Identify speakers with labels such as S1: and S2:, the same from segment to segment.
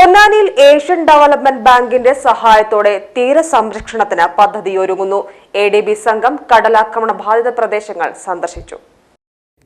S1: പൊന്നാനിയിൽ Asian development ബാങ്കിന്റെ സഹായത്തോടെ തീരസംരക്ഷണത്തിന് പദ്ധതിയൊരുങ്ങുന്നു. എ ഡി ബി സംഘം കടലാക്രമണ ബാധിത പ്രദേശങ്ങൾ സന്ദർശിച്ചു.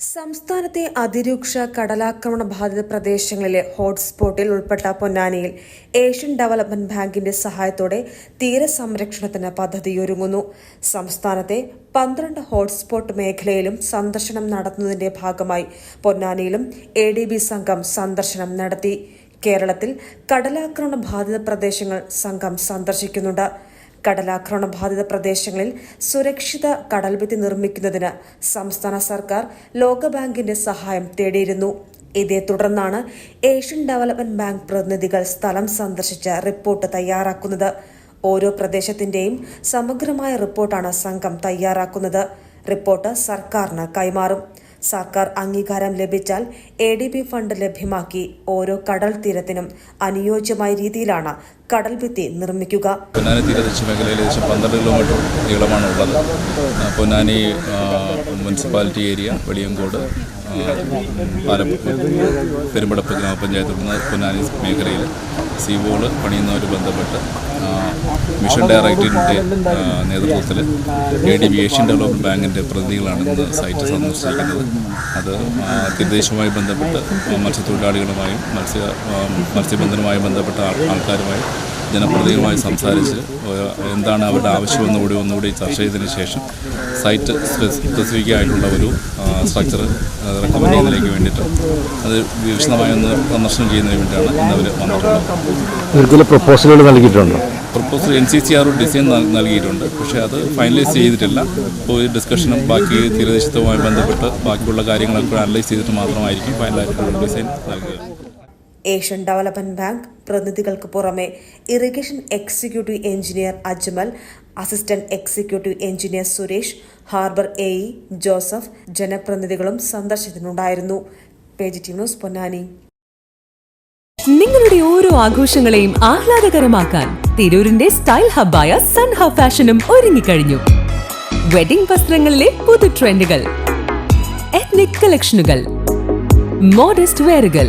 S1: സംസ്ഥാനത്തെ അതിരൂക്ഷ കടലാക്രമണ ബാധിത പ്രദേശങ്ങളിലെ ഹോട്ട്സ്പോട്ടിൽ ഉൾപ്പെട്ട പൊന്നാനിയിൽ ഏഷ്യൻ ഡെവലപ്മെന്റ് ബാങ്കിന്റെ സഹായത്തോടെ തീരസംരക്ഷണത്തിന് പദ്ധതിയൊരുങ്ങുന്നു. സംസ്ഥാനത്തെ പന്ത്രണ്ട് ഹോട്ട്സ്പോട്ട് മേഖലയിലും സന്ദർശനം നടത്തുന്നതിന്റെ ഭാഗമായി പൊന്നാനിയിലും എ സംഘം സന്ദർശനം നടത്തി. കേരളത്തിൽ കടലാക്രമണ ബാധിത പ്രദേശങ്ങൾ സംഘം സന്ദർശിക്കുന്നുണ്ട്. കടലാക്രമണ ബാധിത പ്രദേശങ്ങളിൽ സുരക്ഷിത കടൽഭിത്തി നിർമ്മിക്കുന്നതിന് സംസ്ഥാന സർക്കാർ ലോകബാങ്കിന്റെ സഹായം തേടിയിരുന്നു. ഇതേ തുടർന്നാണ് ഏഷ്യൻ ഡെവലപ്മെന്റ് ബാങ്ക് പ്രതിനിധികൾ സ്ഥലം സന്ദർശിച്ച് റിപ്പോർട്ട് തയ്യാറാക്കുന്നത്. ഓരോ പ്രദേശത്തിന്റെയും സമഗ്രമായ റിപ്പോർട്ടാണ് സംഘം തയ്യാറാക്കുന്നത്. റിപ്പോർട്ട് സർക്കാരിന് കൈമാറും. സർക്കാർ അംഗീകാരം ലഭിച്ചാൽ എ ഡി ബി ഫണ്ട് ലഭ്യമാക്കി ഓരോ കടൽ തീരത്തിനും അനുയോജ്യമായ രീതിയിലാണ് കടൽ ഭിത്തി നിർമ്മിക്കുക.
S2: പൊന്നാനി തീരദേശ മേഖലയിൽ ഏകദേശം പന്ത്രണ്ട് കിലോമീറ്റർ നീളമാണ് ഉള്ളത് പൊന്നാനി മുനിസിപ്പാലിറ്റി ഏരിയ വെളിയങ്കോട് പെരുമ്പടപ്പ് ഗ്രാമപഞ്ചായത്ത് പൊന്നാനി മേഖലയിൽ സീവോൾ പണിയുന്നവർ ബന്ധപ്പെട്ട് മിഷൻ ഡയറക്ടറിന്റെ നേതൃത്വത്തിൽ A D B Asian development ബാങ്കിന്റെ പ്രതിനിധികളാണ് ഇന്ന് സൈറ്റ് സന്ദർശിക്കുന്നത്. അത് തീരദേശവുമായി ബന്ധപ്പെട്ട് മത്സ്യത്തൊഴിലാളികളുമായും മത്സ്യ മത്സ്യബന്ധനവുമായി ബന്ധപ്പെട്ട ആൾ- ആൾക്കാരുമായും ജനപ്രതിനിധികളുമായി സംസാരിച്ച് എന്താണ് അവരുടെ ആവശ്യമെന്ന് കൂടി ഒന്നുകൂടി ചർച്ച ചെയ്തതിന് ശേഷം സൈറ്റ് സ്പെസിഫിക് ആയിട്ടുള്ള ഒരു സ്ട്രക്ചർ റെക്കമെൻഡ് ചെയ്യുന്നതിലേക്ക് വേണ്ടിയിട്ട് അത് വിശദമായി ഒന്ന് സന്ദർശനം ചെയ്യുന്നതിന് വേണ്ടിയാണ് ഇന്ന് അവർ വന്നിട്ടുള്ളത്.
S3: പ്രപ്പോസലുകൾ നൽകിയിട്ടുണ്ടോ?
S2: Proposal N C C R design നൽകിയിട്ടുണ്ട്. പക്ഷേ അത് ഫൈനലൈസ് ചെയ്തിട്ടില്ല. ഇപ്പോൾ ഈ ഡിസ്കഷനും ബാക്കി തീരദേശത്തുമായി ബന്ധപ്പെട്ട് ബാക്കിയുള്ള കാര്യങ്ങളൊക്കെ അനലൈസ് ചെയ്തിട്ട് മാത്രമായിരിക്കും ഫൈനലായിട്ടുള്ള ഡിസൈൻ നൽകുക.
S1: ഏഷ്യൻ ഡെവലപ്മെന്റ് ബാങ്ക് പ്രതിനിധികൾക്ക് പുറമെ irrigation executive engineer Ajmal assistant executive engineer Suresh harbour A Joseph ജനപ്രതിനിധികളും ടി ന്യൂസ് പൊന്നാനി.
S4: നിങ്ങളുടെ ഓരോ ആഘോഷങ്ങളെയും ആഹ്ലാദകരമാക്കാൻ തിരൂരിന്റെ സ്റ്റൈൽ ഹബ്ബായ സൺ ഹബ് ഫാഷനും ഒരുങ്ങിക്കഴിഞ്ഞു. വെഡിംഗ് വസ്ത്രങ്ങളിലെ പുതു ട്രെൻഡുകൾ എത്നിക് കളക്ഷനുകൾ മോഡസ്റ്റ് വെയറുകൾ